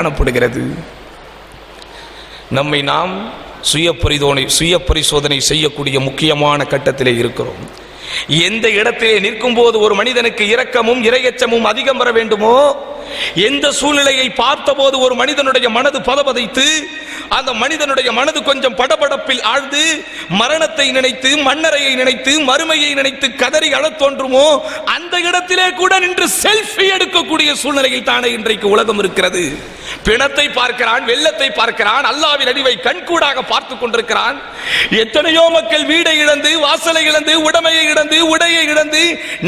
காணப்படுகிறது. நம்மை நாம் சுய பரிதோனை சுய பரிசோதனை செய்யக்கூடிய முக்கியமான கட்டத்திலே இருக்கிறோம். எந்த இடத்திலே நிற்கும் போது ஒரு மனிதனுக்கு இரக்கமும் இரையச்சமும் அதிகம் வர வேண்டுமோ? எந்த சூழ்நிலையை பார்த்தபோது ஒரு மனிதனுடைய மனது பதபதைத்து அந்த மனிதனுடைய மனது கொஞ்சம் படபடப்பில் ஆழ்ந்து மரணத்தை நினைத்து மன்னரையை நினைத்து மறுமையை நினைத்து கதறி அழத் தோன்றுமோ அந்த இடத்திலே கூட நின்று செல்ஃபி எடுக்கக்கூடிய சூழ்நிலையில் தானே இன்றைக்கு உலகம் இருக்கிறது. பிணத்தை பார்க்கிறான் வெள்ளத்தை பார்க்கிறான் அல்லாவின் அடிவை கண்கூடாக பார்த்து கொண்டிருக்கிறான். எத்தனையோ மக்கள் வீடை இழந்து வாசலை இழந்து உடமையை இழந்து உடையை இழந்து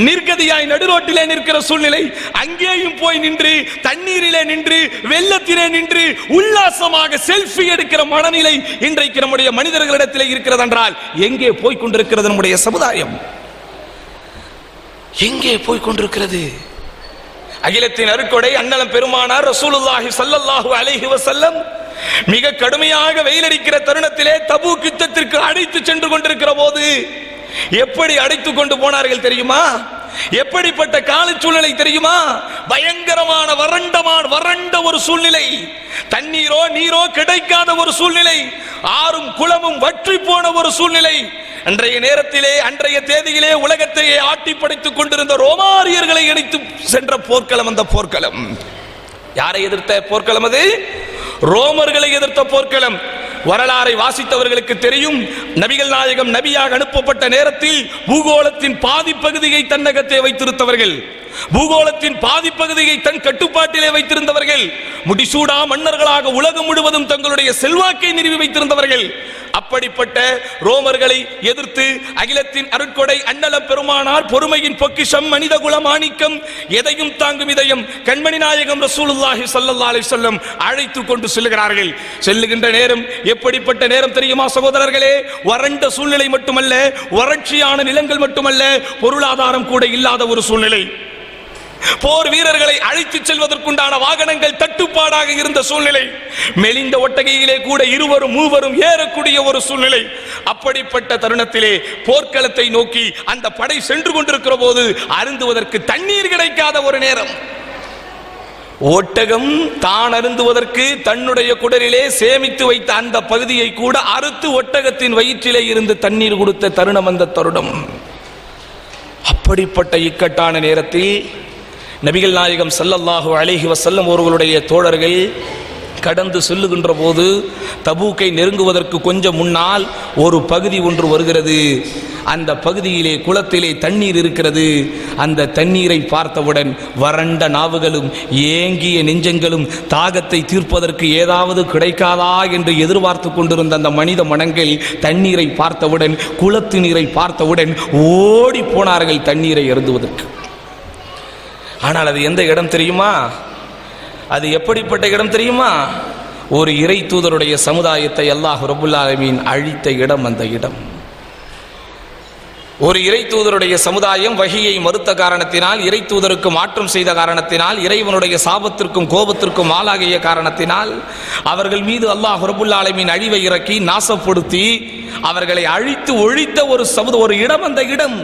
நிர்கதியாய் நடுரோட்டிலே நிற்கிற சூழ்நிலை அங்கேயும் போய் நின்று தண்ணீரிலே நின்று வெள்ளத்திலே நின்று உல்லாசமாக செல்ஃபி செல்ஃபி எடுக்கிற மனநிலை இன்றைக்கு நம்முடைய மனிதர்களிடத்தில் இருக்கிறது என்றால் எங்கே போய் கொண்டிருக்கிறது நம்முடைய சமுதாயம்? எங்கே போய் கொண்டிருக்கிறது அகிலத்தின் அருக்கொடை அண்ணலம் பெருமானார் ரசூலுல்லாஹி சல்லல்லாஹு அலைஹி வஸல்லம் மிக கடுமையாக வெயிலடிக்கிற தருணத்திலே தபு யுத்தத்திற்கு அழைத்து சென்று கொண்டிருக்கிற போது எப்படி அழைத்து கொண்டு போனார்கள் தெரியுமா? எப்படிப்பட்ட கால சூழ்நிலை தெரியுமா? பயங்கரமான வறண்டமான வறண்ட ஒரு சூழ்நிலை. தண்ணீரோ நீரோ கிடைக்காத ஒரு சூழ்நிலை. ஆறும் குளமும் வற்றி போன ஒரு சூழ்நிலை. அன்றைய நேரத்திலே அன்றைய தேதியிலே உலகத்தையே ஆட்டி படைத்துக் கொண்டிருந்த ரோமாரியர்களை இணைத்து சென்ற போர்க்களம் அந்த போர்க்களம். யாரை எதிர்த்த போர்க்களம் அது? ரோமர்களை எதிர்த்த போர்க்களம். வரலாறை வாசித்தவர்களுக்கு தெரியும். நபிகள் நாயகம் நபியாக அனுப்பப்பட்ட நேரத்தில் பூகோளத்தின் பாதி பகுதியை தன்னகத்தை வைத்திருந்தவர்கள் பூகோளத்தின் பாதி பகுதியை தன் கட்டுப்பாட்டிலே வைத்திருந்தவர்கள். முடிசூடா மன்னர்களாக உலகம் முழுவதும் தங்களுடைய செல்வாக்கை நிறுவி வைத்திருந்தவர்கள். அப்படிப்பட்ட ரோமர்களை எதிர்த்து அகிலத்தின் அருட்கொடை அண்ணலம் பெருமானார் பொறுமையின் பொக்கிஷம் மனித குல மாணிக்கம் எதையும் தாங்கும் இதயம் கண்மணி நாயகம் ரசூலுல்லாஹி சல்லல்லாஹி சொல்லம் அழைத்து கொண்டு செல்லுகிறார்கள். செல்லுகின்ற நேரம் எப்படிப்பட்ட நேரம் தெரியுமா சகோதரர்களே? வறண்ட சூழ்நிலை மட்டுமல்ல வறட்சியான நிலங்கள் மட்டுமல்ல பொருளாதாரம் கூட இல்லாத ஒரு சூழ்நிலை. போர் வீரர்களை அழைத்து செல்வதற்குண்டான வாகனங்கள் தட்டுப்பாடாக இருந்த சூழ்நிலை. மெலிந்த ஒட்டகையிலே கூட இருவரும் மூவரும் ஏறக்கூடிய ஒரு சூழ்நிலை. அப்படிப்பட்ட தருணத்திலே போர்க்களத்தை நோக்கி அந்த படை சென்று கொண்டிருக்கிற போது அருந்துவதற்கு தண்ணீர் கிடைக்காத ஒரு நேரம். ஒட்டகம் தான் அருந்துவதற்கு தன்னுடைய குடலிலே சேமித்து வைத்த அந்த பகுதியை கூட அறுத்து ஒட்டகத்தின் வயிற்றிலே இருந்து தண்ணீர் கொடுத்த தருணம் அந்த தருணம். அப்படிப்பட்ட இக்கட்டான நேரத்தில் நபிகள் நாயகம் சல்லல்லாஹு அழகி வசல்லம் அவர்களுடைய தோழர்கள் கடந்து செல்லுகின்ற போது தபூக்கை நெருங்குவதற்கு கொஞ்சம் முன்னால் ஒரு பகுதி ஒன்று வருகிறது. அந்த பகுதியிலே குளத்திலே தண்ணீர் இருக்கிறது. அந்த தண்ணீரை பார்த்தவுடன் வறண்ட நாவுகளும் ஏங்கிய நெஞ்சங்களும் தாகத்தை தீர்ப்பதற்கு ஏதாவது கிடைக்காதா என்று எதிர்பார்த்து கொண்டிருந்த அந்த மனித மனங்கள் தண்ணீரை பார்த்தவுடன் குளத்து நீரை பார்த்தவுடன் ஓடி போனார்கள் தண்ணீரை அருந்துவதற்கு. ஆனால் அது எந்த இடம் தெரியுமா? அது எப்படிப்பட்ட இடம் தெரியுமா? ஒரு இறை தூதருடைய சமுதாயத்தை அல்லாஹ் ரபுல்லாலமீன் அழித்த இடம் அந்த இடம். ஒரு இறை தூதருடைய சமுதாயம் வகையை மறுத்த காரணத்தினால் இறை தூதருக்கு மாற்றம் செய்த காரணத்தினால் இறைவனுடைய சாபத்திற்கும் கோபத்திற்கும் ஆளாகிய காரணத்தினால் அவர்கள் மீது அல்லாஹ் ரபுல் அழிவை இறக்கி நாசப்படுத்தி அவர்களை அழித்து ஒழித்த ஒரு சமுத ஒரு இடம் அந்த இடம்.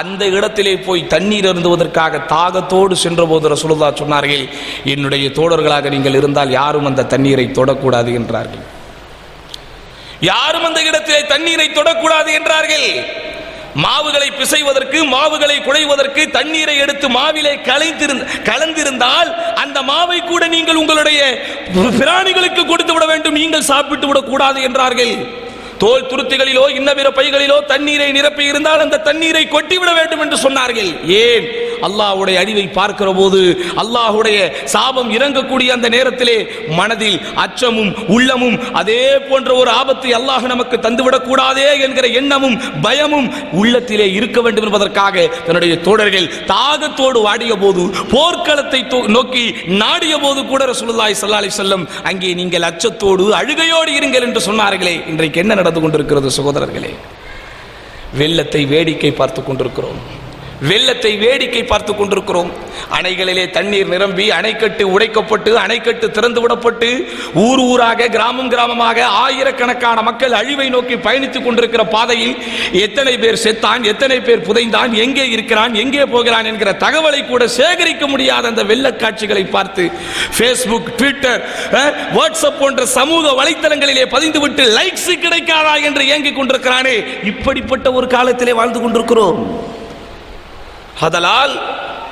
அந்த இடத்திலே போய் தண்ணீர் அருந்துவதற்காக தாகத்தோடு சென்றபோது ரசூலுல்லா சொன்னார்கள் என்னுடைய தோழர்களாக நீங்கள் இருந்தால் யாரும் அந்த தண்ணீரை தொடக்கூடாது என்றார்கள். யாரும் அந்த இடத்திலே தண்ணீரை தொடக்கூடாது என்றார்கள். மாவுகளை பிசைவதற்கு மாவுகளை குழைவதற்கு தண்ணீரை எடுத்து மாவிலே கலைந்திருந்த கலந்திருந்தால் அந்த மாவை கூட நீங்கள் உங்களுடைய பிராணிகளுக்கு கொடுத்து விட வேண்டும் நீங்கள் சாப்பிட்டு விடக்கூடாது என்றார்கள். தோல் துருத்திகளிலோ இன்னபிற பைகளிலோ தண்ணீரை நிரப்பி இருந்தால் அந்த தண்ணீரை கொட்டிவிட வேண்டும் என்று சொன்னார்கள். ஏன்? அல்லாஹுடைய அழிவை பார்க்கிற போது அல்லாஹுடைய சாபம் இறங்கக்கூடிய அந்த நேரத்திலே மனதில் அச்சமும் உள்ளமும் அதே போன்ற ஒரு ஆபத்தை அல்லாஹ் நமக்கு தந்துவிடக் கூடாதே என்கிற எண்ணமும் பயமும் உள்ளத்திலே இருக்க வேண்டும் என்பதற்காக தன்னுடைய தோழர்கள் தாகத்தோடு வாடிய போது போர்க்களத்தை தோ- நோக்கி நாடிய போது கூட ரசூலுல்லாஹி ஸல்லல்லாஹு அலைஹி வஸல்லம் அங்கே நீங்கள் அச்சத்தோடு அழுகையோடு இருங்கள் என்று சொன்னார்களே. இன்றைக்கு என்ன நடந்து கொண்டிருக்கிறது சகோதரர்களே? வெள்ளத்தை வேடிக்கை பார்த்து கொண்டிருக்கிறோம். வெள்ளத்தை வேடிக்கை பார்த்து கொண்டிருக்கிறோம். அணைகளிலே தண்ணீர் நிரம்பி அணைக்கட்டு உடைக்கப்பட்டு அணைக்கட்டு திறந்து விடப்பட்டு ஊர் ஊராக கிராமம் கிராமமாக ஆயிரக்கணக்கான மக்கள் அழிவை நோக்கி பயணித்துக் கொண்டிருக்கிற பாதையில் எத்தனை பேர் செத்தான் எத்தனை பேர் புதைந்தான் எங்கே இருக்கிறான் எங்கே போகிறான் என்கிற தகவலை கூட சேகரிக்க முடியாத அந்த வெள்ள காட்சிகளை பார்த்து ஃபேஸ்புக் ட்விட்டர் வாட்ஸ்அப் போன்ற சமூக வலைத்தளங்களிலே பதிந்துவிட்டு லைக்ஸ் கிடைக்காதா என்று இயங்கிக் கொண்டிருக்கிறானே. இப்படிப்பட்ட ஒரு காலத்திலே வாழ்ந்து கொண்டிருக்கிறோம். هذا الآن